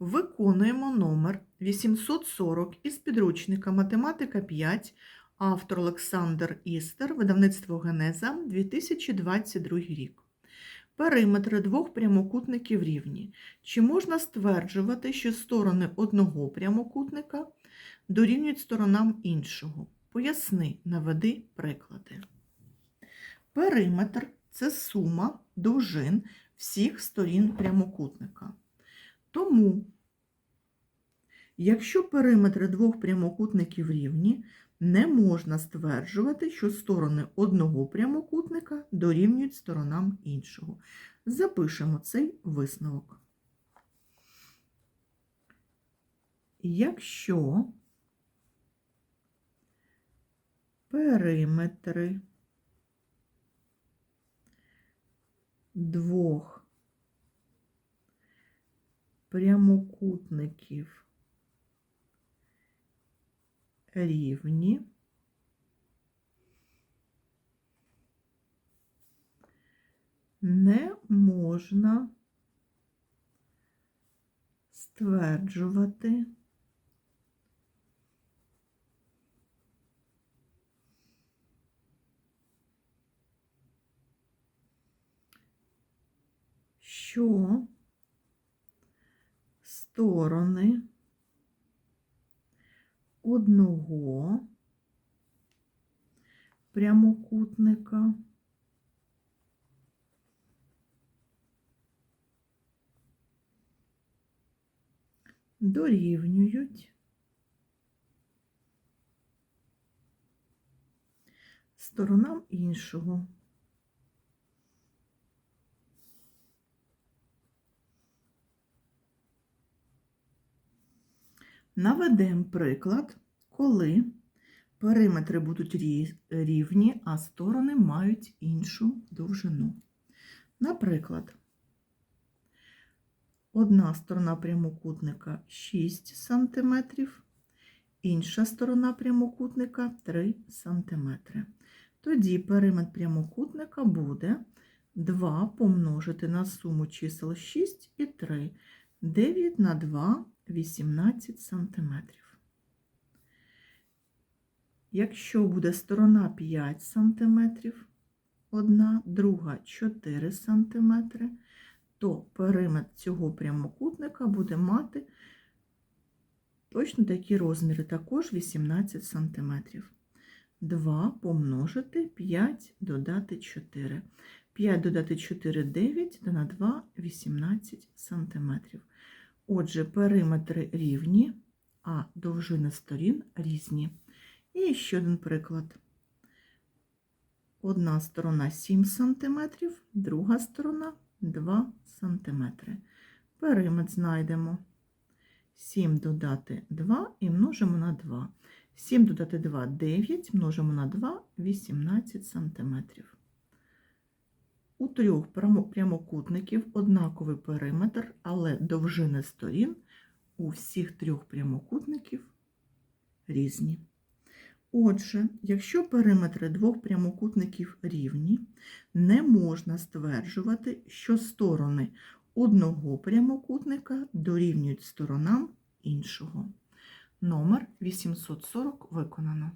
Виконуємо номер 840 із підручника Математика 5, автор Олександр Істер, видавництво Генеза, 2022 рік. Периметри двох прямокутників рівні. Чи можна стверджувати, що сторони одного прямокутника дорівнюють сторонам іншого? Поясни, наведи приклади. Периметр це сума довжин всіх сторін прямокутника. Тому, якщо периметри двох прямокутників рівні, не можна стверджувати, що сторони одного прямокутника дорівнюють сторонам іншого. Запишемо цей висновок. Якщо периметри двох прямокутників рівні, не можна стверджувати, що сторони одного прямокутника дорівнюють сторонам іншого. Наведемо приклад, коли периметри будуть рівні, а сторони мають іншу довжину. Наприклад, одна сторона прямокутника 6 см, інша сторона прямокутника 3 см. Тоді периметр прямокутника буде 2 помножити на суму чисел 6 і 3. 9 на 2 18 см. Якщо буде сторона 5 см, одна, друга 4 см, то периметр цього прямокутника буде мати точно такі розміри, також 18 см. 2 помножити 5 додати 4. 5 додати 4 9 та на 2 18 см. Отже, периметри рівні, а довжини сторін різні. І ще один приклад. Одна сторона 7 см, друга сторона 2 см. Периметр знайдемо. 7 додати 2 і множимо на 2. 7 додати 2 9, множимо на 2 18 см. У трьох прямокутників однаковий периметр, але довжини сторін у всіх трьох прямокутників різні. Отже, якщо периметри двох прямокутників рівні, не можна стверджувати, що сторони одного прямокутника дорівнюють сторонам іншого. Номер 840 виконано.